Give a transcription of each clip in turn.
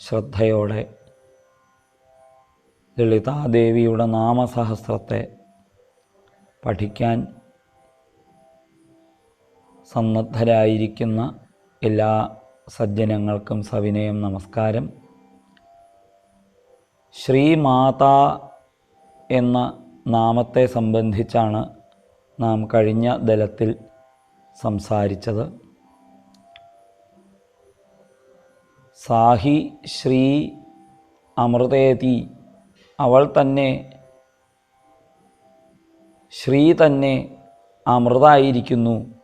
ശ്രദ്ധയോടെ ലളിതാദേവിയുടെ നാമസഹസ്രത്തെ പഠിക്കാൻ സന്നദ്ധരായിരിക്കുന്ന എല്ലാ സജ്ജനങ്ങൾക്കും സവിനയം നമസ്കാരം. ശ്രീമാത എന്ന നാമത്തെ സംബന്ധിച്ചാണ് നാം കഴിഞ്ഞ ദലത്തിൽ സംസാരിച്ചത്. സാഹി ശ്രീ അമൃതേതി. അവൾ തന്നെ ശ്രീ തന്നെ അമൃതായിരിക്കുന്നു.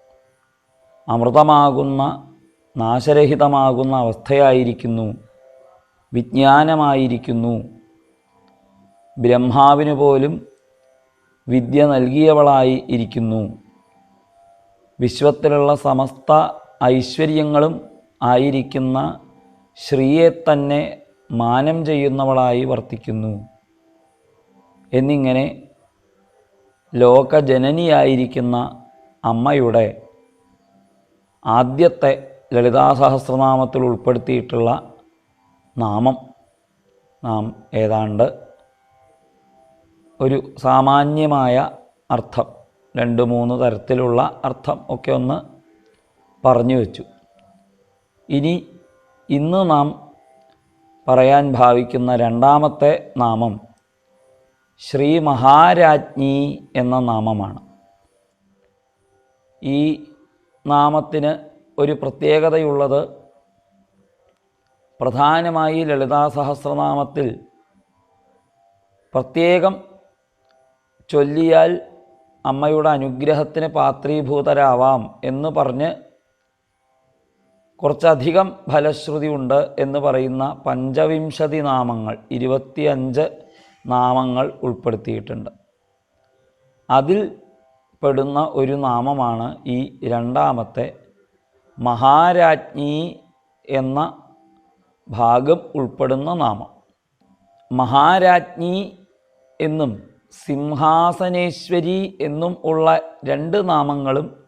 അമൃതമാകുന്ന നാശരഹിതമാകുന്ന അവസ്ഥയായിരിക്കുന്നു. വിജ്ഞാനമായിരിക്കുന്നു. ബ്രഹ്മാവിന് പോലും വിദ്യ നൽകിയവളായി ഇരിക്കുന്നു. വിശ്വത്തിലുള്ള സമസ്ത ഐശ്വര്യങ്ങളും ആയിരിക്കുന്ന ശ്രീയെ തന്നെ മാനം ചെയ്യുന്നവളായി വർത്തിക്കുന്നു. എന്നിങ്ങനെ ലോകജനനിയായിരിക്കുന്ന അമ്മയുടെ ആദ്യത്തെ ലളിതാസഹസ്രനാമത്തിൽ ഉൾപ്പെടുത്തിയിട്ടുള്ള നാമം നാം ഏതാണ്ട് ഒരു സാമാന്യമായ അർത്ഥം രണ്ട് മൂന്ന് തരത്തിലുള്ള അർത്ഥം ഒക്കെ ഒന്ന് പറഞ്ഞു വെച്ചു. ഇനി ഇന്ന് നാം പറയാൻ ഭാവിക്കുന്ന രണ്ടാമത്തെ നാമം ശ്രീ മഹാരാജ്ഞി എന്ന നാമമാണ്. ഈ നാമത്തിന് ഒരു പ്രത്യേകതയുള്ളത് പ്രധാനമായി ലളിതാ സഹസ്രനാമത്തിൽ പ്രത്യേകം ചൊല്ലിയാൽ അമ്മയുടെ അനുഗ്രഹത്തിന് പാത്രീഭൂതരാവാം എന്ന് പറഞ്ഞ് കുറച്ചധികം ഫലശ്രുതി ഉണ്ട് എന്ന് പറയുന്ന പഞ്ചവിംശതി നാമങ്ങൾ ഇരുപത്തിയഞ്ച് നാമങ്ങൾ ഉൾപ്പെടുത്തിയിട്ടുണ്ട്. അതിൽ പെടുന്ന ഒരു നാമമാണ് ഈ രണ്ടാമത്തെ മഹാരാജ്ഞി എന്ന ഭാഗം ഉൾപ്പെടുന്ന നാമം. മഹാരാജ്ഞി എന്നും സിംഹാസനേശ്വരി എന്നും ഉള്ള രണ്ട് നാമങ്ങളും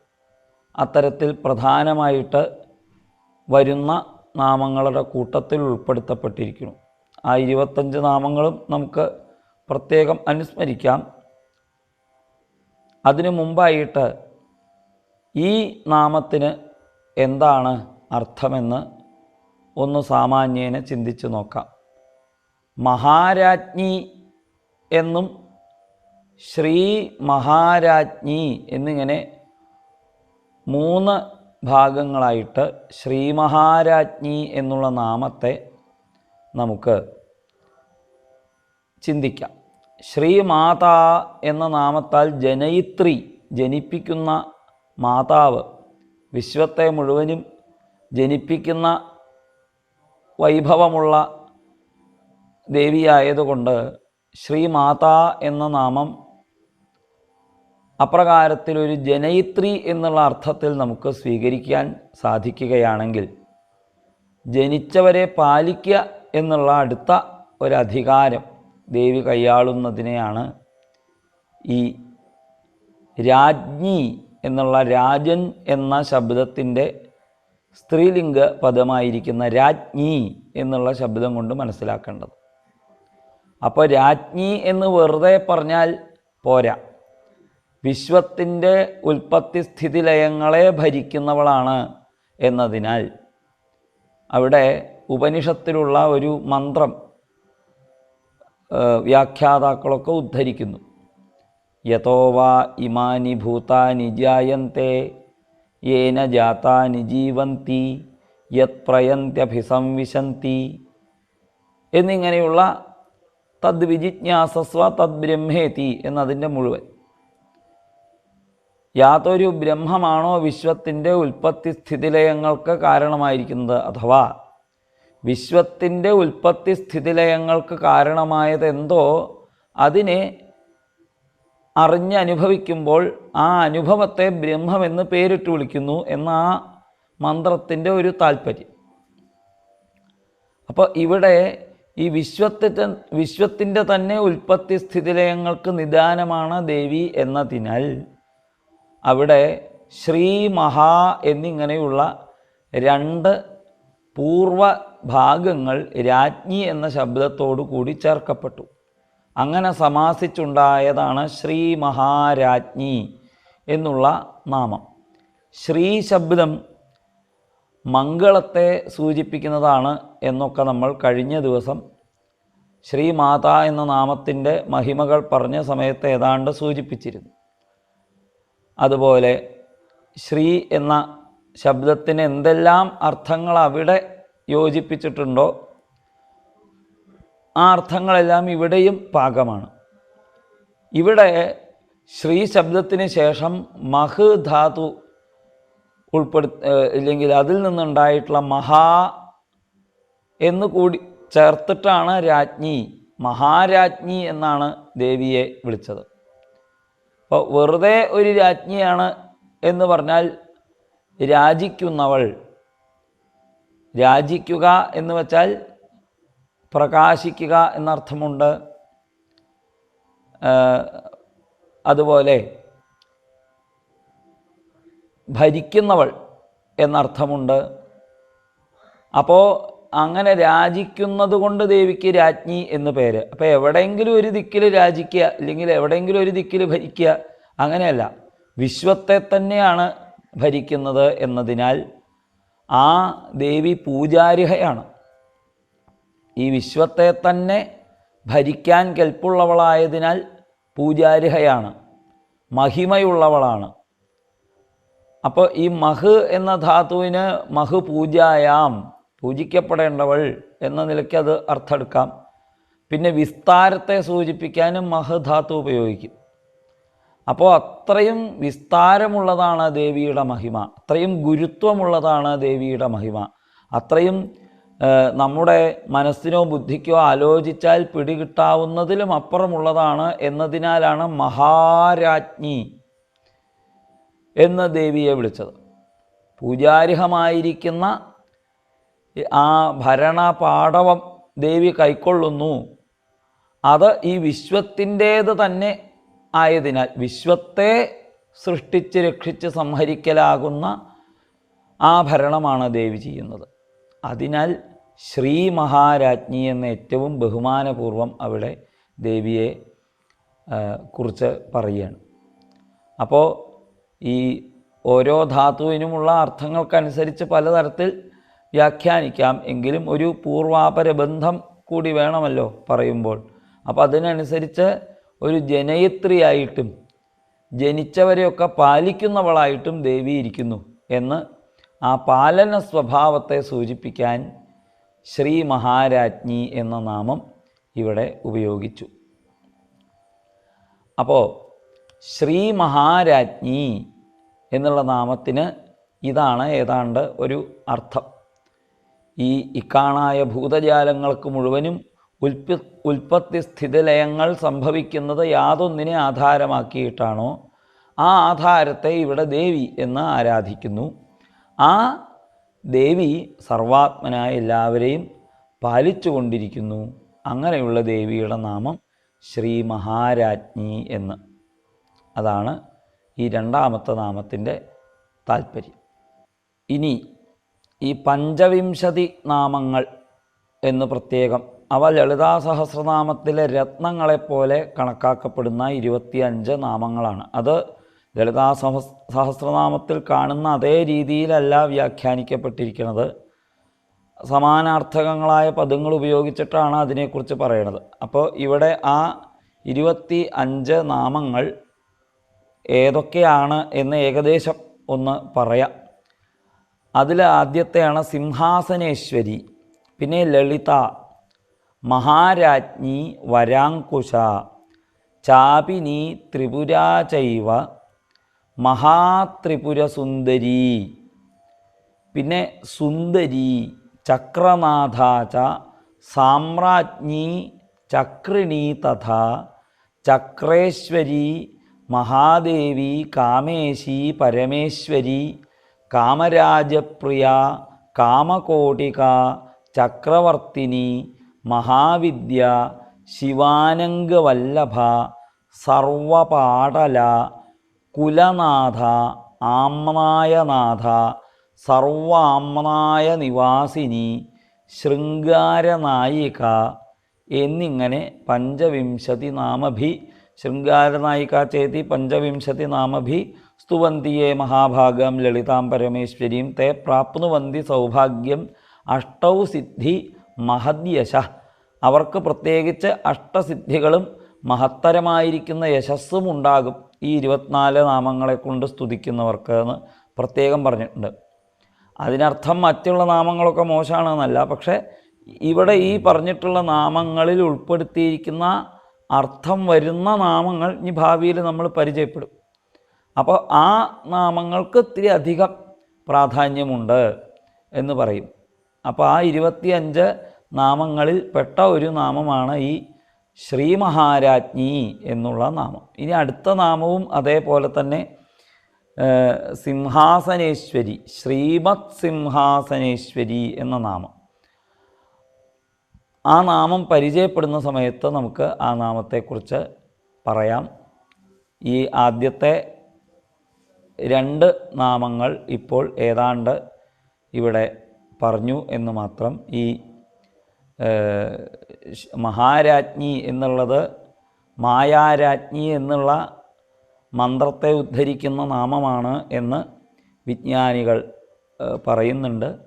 അത്തരത്തിൽ പ്രധാനമായിട്ട് വരുന്ന നാമങ്ങളുടെ കൂട്ടത്തിൽ ഉൾപ്പെടുത്തപ്പെട്ടിരിക്കുന്നു. ആ ഇരുപത്തഞ്ച് നാമങ്ങളും നമുക്ക് പ്രത്യേകം അനുസ്മരിക്കാം. അതിനു മുമ്പായിട്ട് ഈ നാമത്തിന് എന്താണ് അർത്ഥമെന്ന് ഒന്ന് സാമാന്യേന ചിന്തിച്ചു നോക്കാം. മഹാരാജ്ഞി എന്നും ശ്രീ മഹാരാജ്ഞി എന്നിങ്ങനെ മൂന്ന് ഭാഗങ്ങളായിട്ട് ശ്രീമഹാരാജ്ഞി എന്നുള്ള നാമത്തെ നമുക്ക് ചിന്തിക്കാം. ശ്രീമാതാ എന്ന നാമത്താൽ ജനയിത്രി ജനിപ്പിക്കുന്ന മാതാവ് വിശ്വത്തെ മുഴുവനും ജനിപ്പിക്കുന്ന വൈഭവമുള്ള ദേവിയായതുകൊണ്ട് ശ്രീമാതാ എന്ന നാമം അപ്രകാരത്തിലൊരു ജനയിത്രി എന്നുള്ള അർത്ഥത്തിൽ നമുക്ക് സ്വീകരിക്കാൻ സാധിക്കുകയാണെങ്കിൽ ജനിച്ചവരെ പാലിക്കുക എന്നുള്ള അടുത്ത ഒരധികാരം ദേവി കൈയാളുന്നതിനെയാണ് ഈ രാജ്ഞി എന്നുള്ള രാജൻ എന്ന ശബ്ദത്തിന്റെ സ്ത്രീലിംഗ പദമായിരിക്കുന്ന രാജ്ഞി എന്നുള്ള ശബ്ദം കൊണ്ട് മനസ്സിലാക്കേണ്ടത്. അപ്പോൾ രാജ്ഞി എന്ന് വെറുതെ പറഞ്ഞാൽ പോരാ. വിശ്വത്തിന്റെ ഉൽപ്പത്തി സ്ഥിതിലയങ്ങളെ ഭരിക്കുന്നവളാണ് എന്നതിനാൽ അവിടെ ഉപനിഷത്തിലുള്ള ഒരു മന്ത്രം വ്യാഖ്യാതാക്കളൊക്കെ ഉദ്ധരിക്കുന്നു. യഥോവാ ഇമാനി ഭൂതാനി ജായന്തെ യേന ജാതാനി ജീവന്തി യത് പ്രയന്ത്യഭിസംവിശന്തി എന്നിങ്ങനെയുള്ള തദ് തദ്ബ്രഹ്മേതി തദ് ബ്രഹ്മേതി എന്നതിന്റെ മുഴുവൻ. യാതൊരു ബ്രഹ്മമാണോ വിശ്വത്തിന്റെ ഉൽപ്പത്തി സ്ഥിതിലയങ്ങൾക്ക് കാരണമായിരിക്കുന്നത് അഥവാ വിശ്വത്തിന്റെ ഉൽപ്പത്തി സ്ഥിതിലയങ്ങൾക്ക് കാരണമായത് എന്തോ അതിനെ അനുഭവിക്കുമ്പോൾ ആ അനുഭവത്തെ ബ്രഹ്മമെന്ന് പേരിട്ട് വിളിക്കുന്നു എന്ന ആ മന്ത്രത്തിന്റെ ഒരു താല്പര്യം അപ്പോൾ ഇവിടെ ഈ വിശ്വത്തിന്റെ വിശ്വത്തിന്റെ തന്നെ ഉൽപ്പത്തി സ്ഥിതിലയങ്ങൾക്ക് നിദാനമാണ് ദേവി എന്നതിനാൽ അവിടെ ശ്രീ മഹാ എന്നിങ്ങനെയുള്ള രണ്ട് പൂർവ ഭാഗങ്ങൾ രാജ്ഞി എന്ന ശബ്ദത്തോടു കൂടി ചേർക്കപ്പെട്ടു. അങ്ങനെ സമാസിച്ചുണ്ടായതാണ് ശ്രീ മഹാരാജ്ഞി എന്നുള്ള നാമം. ശ്രീ ശബ്ദം മംഗളത്തെ സൂചിപ്പിക്കുന്നതാണ് എന്നൊക്കെ നമ്മൾ കഴിഞ്ഞ ദിവസം ശ്രീ മാതാ എന്ന നാമത്തിന്റെ മഹിമകൾ പറഞ്ഞ സമയത്ത് ഏതാണ്ട് സൂചിപ്പിച്ചിരുന്നു. അതുപോലെ ശ്രീ എന്ന ശബ്ദത്തിന് എന്തെല്ലാം അർത്ഥങ്ങൾ അവിടെ യോജിപ്പിച്ചിട്ടുണ്ടോ ആ അർത്ഥങ്ങളെല്ലാം ഇവിടെയും പാകമാണ്. ഇവിടെ ശ്രീ ശബ്ദത്തിന് ശേഷം മഹ് ധാതു ഉൾപ്പെടു ഇല്ലെങ്കിൽ അതിൽ നിന്നുണ്ടായിട്ടുള്ള മഹാ എന്ന് കൂടി ചേർത്തിട്ടാണ് രാജ്ഞി. മഹാരാജ്ഞി എന്നാണ് ദേവിയെ വിളിച്ചത്. അപ്പോൾ വെറുതെ ഒരു രാജ്ഞിയാണ് എന്ന് പറഞ്ഞാൽ രാജിക്കുന്നവൾ. രാജിക്കുക എന്ന് വച്ചാൽ പ്രകാശിക്കുക എന്നർത്ഥമുണ്ട്. അതുപോലെ ഭരിക്കുന്നവൾ എന്നർത്ഥമുണ്ട്. അപ്പോൾ അങ്ങനെ രാജിക്കുന്നത് കൊണ്ട് ദേവിക്ക് രാജ്ഞി എന്ന് പേര്. അപ്പോൾ എവിടെയെങ്കിലും ഒരു ദിക്കിൽ രാജിക്കുക അല്ലെങ്കിൽ എവിടെയെങ്കിലും ഒരു ദിക്കിൽ ഭരിക്കുക അങ്ങനെയല്ല. വിശ്വത്തെ തന്നെയാണ് ഭരിക്കുന്നത് എന്നതിനാൽ ആ ദേവി പൂജാരിഹയാണ്. ഈ വിശ്വത്തെ തന്നെ ഭരിക്കാൻ കെൽപ്പുള്ളവളായതിനാൽ പൂജാരിഹയാണ്. മഹിമയുള്ളവളാണ്. അപ്പോൾ ഈ മഹ് എന്ന ധാതുവിന് മഹ് പൂജായാം. പൂജിക്കപ്പെടേണ്ടവൾ എന്ന നിലയ്ക്ക് അത് അർത്ഥമെടുക്കാം. പിന്നെ വിസ്താരത്തെ സൂചിപ്പിക്കാനും മഹധാത്തു ധാതു ഉപയോഗിക്കും. അപ്പോൾ അത്രയും വിസ്താരമുള്ളതാണ് ദേവിയുടെ മഹിമ. അത്രയും ഗുരുത്വമുള്ളതാണ് ദേവിയുടെ മഹിമ. അത്രയും നമ്മുടെ മനസ്സിനോ ബുദ്ധിക്കോ ആലോചിച്ചാൽ പിടികിട്ടാവുന്നതിലും അപ്പുറമുള്ളതാണ് എന്നതിനാലാണ് മഹാരാജ്ഞി എന്ന ദേവിയെ വിളിച്ചത്. പൂജാരിഹമായിരിക്കുന്ന ആ ഭരണ പാടവം ദേവി കൈക്കൊള്ളുന്നു. അത് ഈ വിശ്വത്തിന്റേത് തന്നെ ആയതിനാൽ വിശ്വത്തെ സൃഷ്ടിച്ച് രക്ഷിച്ച് സംഹരിക്കലാകുന്ന ആ ഭരണമാണ് ദേവി ചെയ്യുന്നത്. അതിനാൽ ശ്രീ മഹാരാജ്ഞി എന്ന ഏറ്റവും ബഹുമാനപൂർവം അവിടെ ദേവിയെ കുറിച്ച് പറയുകയാണ്. അപ്പോൾ ഈ ഓരോ ധാതുവിനുമുള്ള അർത്ഥങ്ങൾക്കനുസരിച്ച് പലതരത്തിൽ വ്യാഖ്യാനിക്കാം. എങ്കിലും ഒരു പൂർവാപര ബന്ധം കൂടി വേണമല്ലോ പറയുമ്പോൾ. അപ്പോൾ അതിനനുസരിച്ച് ഒരു ജനയിത്രിയായിട്ടും ജനിച്ചവരെയൊക്കെ പാലിക്കുന്നവളായിട്ടും ദേവി ഇരിക്കുന്നു എന്ന് ആ പാലന സ്വഭാവത്തെ സൂചിപ്പിക്കാൻ ശ്രീ മഹാരാജ്ഞി എന്ന നാമം ഇവിടെ ഉപയോഗിച്ചു. അപ്പോൾ ശ്രീ മഹാരാജ്ഞി എന്നുള്ള നാമത്തിന് ഇതാണ് ഏതാണ്ട് ഒരു അർത്ഥം. ഈ ഇക്കാണായ ഭൂതജാലങ്ങൾക്ക് മുഴുവനും ഉൽപ ഉൽപ്പത്തി സ്ഥിതിലയങ്ങൾ സംഭവിക്കുന്നത് യാതൊന്നിനെ ആധാരമാക്കിയിട്ടാണോ? ആ ആധാരത്തെ ഇവിടെ ദേവി എന്ന് ആരാധിക്കുന്നു. ആ ദേവി സർവാത്മനായ എല്ലാവരെയും പാലിച്ചു കൊണ്ടിരിക്കുന്നു. അങ്ങനെയുള്ള ദേവിയുടെ നാമം ശ്രീ മഹാരാജ്ഞി എന്ന്. അതാണ് ഈ രണ്ടാമത്തെ നാമത്തിന്റെ താല്പര്യം. ഇനി ഈ പഞ്ചവിംശതി നാമങ്ങൾ എന്ന് പ്രത്യേകം അവ ലളിതാ സഹസ്രനാമത്തിലെ രത്നങ്ങളെപ്പോലെ കണക്കാക്കപ്പെടുന്ന ഇരുപത്തിയഞ്ച് നാമങ്ങളാണ്. അത് ലളിതാ സഹസ് സഹസ്രനാമത്തിൽ കാണുന്ന അതേ രീതിയിലല്ല വ്യാഖ്യാനിക്കപ്പെട്ടിരിക്കുന്നത്. സമാനാർത്ഥകങ്ങളായ പദങ്ങൾ ഉപയോഗിച്ചിട്ടാണ് അതിനെക്കുറിച്ച് പറയണത്. അപ്പോൾ ഇവിടെ ആ ഇരുപത്തി അഞ്ച് നാമങ്ങൾ ഏതൊക്കെയാണ് എന്ന് ഏകദേശം ഒന്ന് പറയാം. അതിൽ ആദ്യത്തെയാണ് സിംഹാസനേശ്വരി പിന്നെ ലളിത മഹാരാജ്ഞി വരാങ്കുശ ചാപിനി ത്രിപുരാചൈവ മഹാത്രിപുരസുന്ദരി പിന്നെ സുന്ദരി ചക്രനാഥ ച സാമ്രാജ്ഞി ചക്രിണി തഥാ ചക്രേശ്വരി മഹാദേവി കാമേശി പരമേശ്വരി കാമരാജപ്രിയ കാമകോടിക ചക്രവർത്തിനി മഹാവിദ്യ ശിവാനംഗവല്ലഭ സർവപാടല കുലനാഥ ആമ്നായനാഥ സർവാമ്നായ നിവാസിനി ശൃംഗാരനായിക എന്നിങ്ങനെ പഞ്ചവിംശതി നാമഭി ശൃംഗാരനായിക ചേതി പഞ്ചവിംശതി നാമഭി സ്തുവന്തിയെ മഹാഭാഗം ലളിതാം പരമേശ്വരീം തേ പ്രാപ്നുവന്തി സൗഭാഗ്യം അഷ്ടൗ സിദ്ധി മഹദ്യശ. അവർക്ക് പ്രത്യേകിച്ച് അഷ്ടസിദ്ധികളും മഹത്തരമായിരിക്കുന്ന യശസ്സും ഉണ്ടാകും. ഈ ഇരുപത്തിനാല് നാമങ്ങളെ കൊണ്ട് സ്തുതിക്കുന്നവർക്ക് എന്ന് പ്രത്യേകം പറഞ്ഞിട്ടുണ്ട്. അതിനർത്ഥം മറ്റുള്ള നാമങ്ങളൊക്കെ മോശമാണെന്നല്ല പക്ഷേ ഇവിടെ ഈ പറഞ്ഞിട്ടുള്ള നാമങ്ങളിൽ ഉൾപ്പെടുത്തിയിരിക്കുന്ന അർത്ഥം വരുന്ന നാമങ്ങൾ ഇനി ഭാവിയിൽ നമ്മൾ പരിചയപ്പെടും. അപ്പോൾ ആ നാമങ്ങൾക്ക് ഇത്തിരി അധികം പ്രാധാന്യമുണ്ട് എന്ന് പറയും. അപ്പോൾ ആ ഇരുപത്തിയഞ്ച് നാമങ്ങളിൽ പെട്ട ഒരു നാമമാണ് ഈ ശ്രീ മഹാരാജ്ഞി എന്നുള്ള നാമം. ഇനി അടുത്ത നാമവും അതേപോലെ തന്നെ സിംഹാസനേശ്വരി ശ്രീമത് സിംഹാസനേശ്വരി എന്ന നാമം. ആ നാമം പരിചയപ്പെടുന്ന സമയത്ത് നമുക്ക് ആ നാമത്തെക്കുറിച്ച് പറയാം. ഈ ആദ്യത്തെ രണ്ട് നാമങ്ങൾ ഇപ്പോൾ ഏതാണ്ട് ഇവിടെ പറഞ്ഞു എന്ന് മാത്രം ഈ മഹാരാജ്ഞി എന്നുള്ളത് മായാരാജ്ഞി എന്നുള്ള മന്ത്രത്തെ ഉദ്ധരിക്കുന്ന നാമമാണ് എന്ന് വിജ്ഞാനികൾ പറയുന്നുണ്ട്.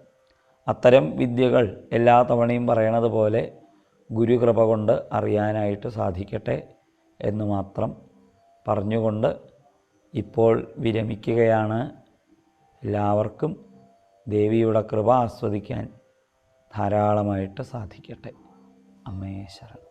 അത്തരം വിദ്യകൾ എല്ലാ തവണയും പറയണത് പോലെ ഗുരുകൃപ കൊണ്ട് അറിയാനായിട്ട് സാധിക്കട്ടെ എന്ന് മാത്രം പറഞ്ഞുകൊണ്ട് ഇപ്പോൾ വിരമിക്കുകയാണ് എല്ലാവർക്കും ദേവിയുടെ കൃപ ആസ്വദിക്കാൻ ധാരാളമായിട്ട് സാധിക്കട്ടെ. അമ്മേ ശരണം.